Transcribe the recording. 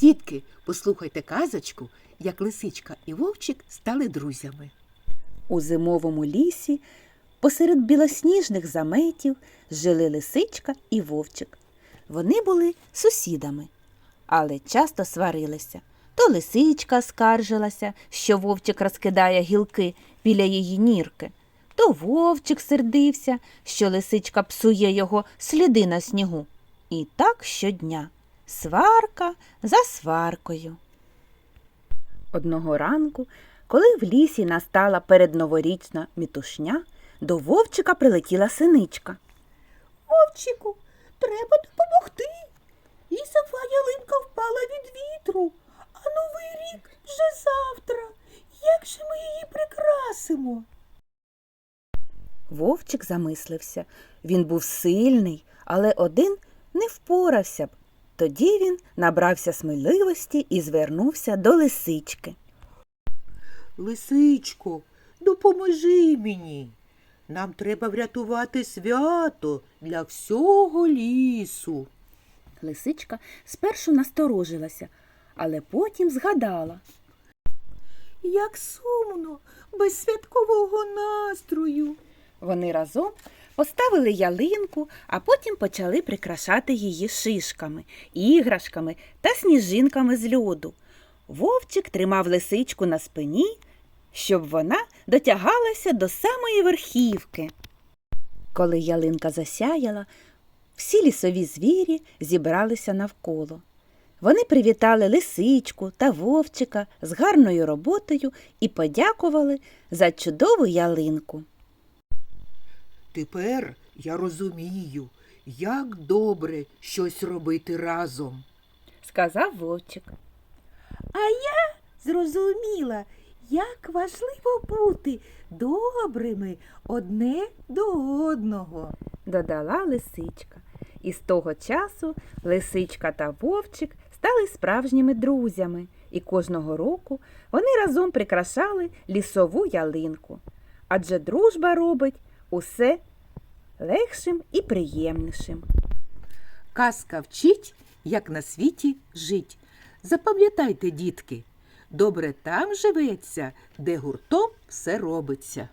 Дітки, послухайте казочку, як лисичка і вовчик стали друзями. У зимовому лісі посеред білосніжних заметів жили лисичка і вовчик. Вони були сусідами, але часто сварилися. То лисичка скаржилася, що вовчик розкидає гілки біля її нірки, то вовчик сердився, що лисичка псує його сліди на снігу. І так щодня сварка за сваркою. Одного ранку, коли в лісі настала передноворічна мітушня, до вовчика прилетіла синичка. Вовчику, треба допомогти. Лісова ялинка впала від вітру, а новий рік вже завтра. Як же ми її прикрасимо? Вовчик замислився. Він був сильний, але один не впорався б. Тоді він набрався сміливості і звернувся до лисички. Лисичко, допоможи мені. Нам треба врятувати свято для всього лісу. Лисичка спершу насторожилася, але потім згадала. Як сумно, без святкового настрою. Вони разом поставили ялинку, а потім почали прикрашати її шишками, іграшками та сніжинками з льоду. Вовчик тримав лисичку на спині, щоб вона дотягалася до самої верхівки. Коли ялинка засяяла, всі лісові звірі зібралися навколо. Вони привітали лисичку та вовчика з гарною роботою і подякували за чудову ялинку. Тепер я розумію, як добре щось робити разом. сказав вовчик. А я зрозуміла, як важливо бути добрими одне до одного. додала лисичка. І з того часу лисичка та вовчик стали справжніми друзями, і кожного року вони разом прикрашали лісову ялинку. Адже дружба робить усе легшим і приємнішим. Казка вчить, як на світі жить. Запам'ятайте, дітки, добре там живеться, де гуртом все робиться.